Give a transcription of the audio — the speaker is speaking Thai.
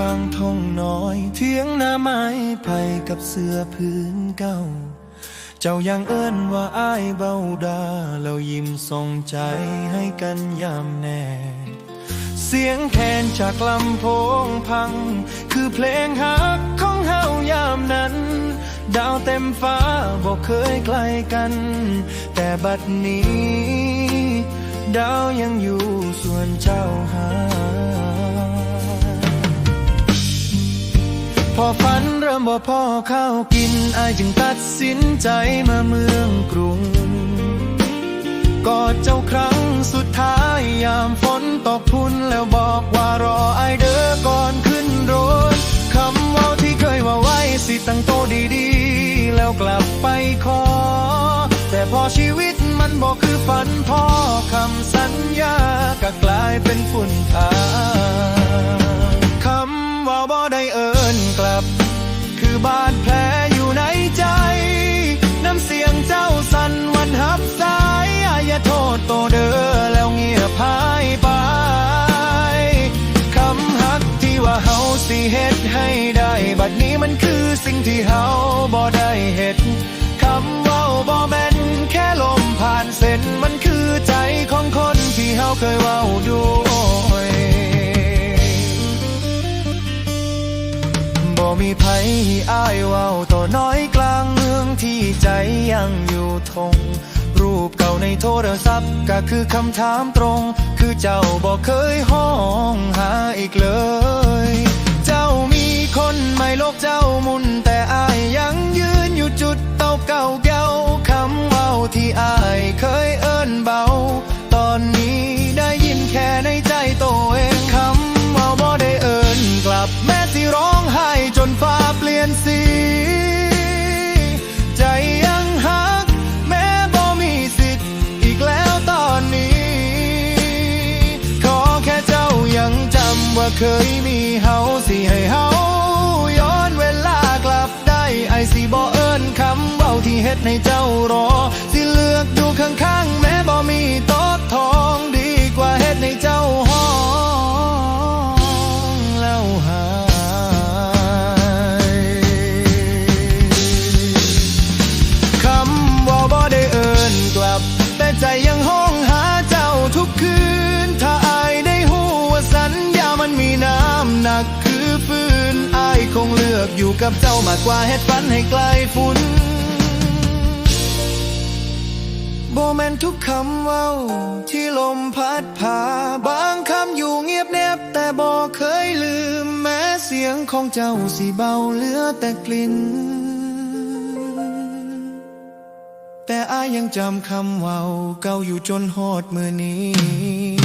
ข้างทงน้อย เทียงหน้าไม้ไผ่กับเสื้อพื้นเก่า เจ้ายังเอิ้นว่าอ้ายเบาดาแล้วยิ้มส่งใจให้กันยามแน่ เสียงแคนจากลำโพงพัง คือเพลงฮักของเฮายามนั้น ดาวเต็มฟ้าบอกเคยไกลกัน แต่บัดนี้ ดาวยังอยู่ส่วนเจ้าหา อฝันเริ่มบ่พอข้าวกินอายจึงตัดสินใจมาเมืองกรุง กอดเจ้าครั้งสุดท้ายยามฝนตกพุนแล้วบอกว่ารออายเด้อก่อนขึ้นรถคำว่าที่เคยว่าไว้สิตั้งโตดีๆ แล้วกลับไปขอ แต่พอชีวิตมันบอกคือฝันพ่อคำสัญญาก็กลายเป็นฝุ่นทา คือบาดแผลอยู่ในใจ น้ำเสียงเจ้าสั่นวันหับสายอายาโทษโตเด้อแล้วเงียบหายไปคำหักที่ว่าเฮาสิเฮ็ดให้ได้ บัดนี้มันคือสิ่งที่เฮาบ่ได้เฮ็ดคำว้าบ่แม่นแค่ลมผ่านเส้นมันคือใจของคนที่เฮาเคยเว้าด้ มีไผอ้ายเว้าต่อน้อยกลางเมืองที่ใจยังอยู่ทง รูปเก่าในโทรศัพท์ก็คือคำถามตรง คือเจ้าบอกเคยห้องหาอีกเลย เจ้า ที่ร้องไห้จนฟ้าเปลี่ยนสี ใจยังหัก แม้บ่มีสิทธิ์อีกแล้วตอนนี้ ขอแค่เจ้ายังจำว่าเคยมีเฮาสิให้เฮา ใจยังห้องหาเจ้าทุกคืน ถ้าอายได้หูว่าสัญญามันมีน้ำหนักคือฟืนอายคงเลือกอยู่กับเจ้ามากกว่าเฮ็ดฝันให้ไกลฝุ่นโบแมนทุกคำเว้า ที่ลมพัดผ่าบางคำอยู่เงียบแนบ แต่บ่เคยลืม แม้เสียงของเจ้าสิเบาเหลือแต่กลิ่น ยังจำคำเว่าเก่าอยู่จนฮอดมือนี้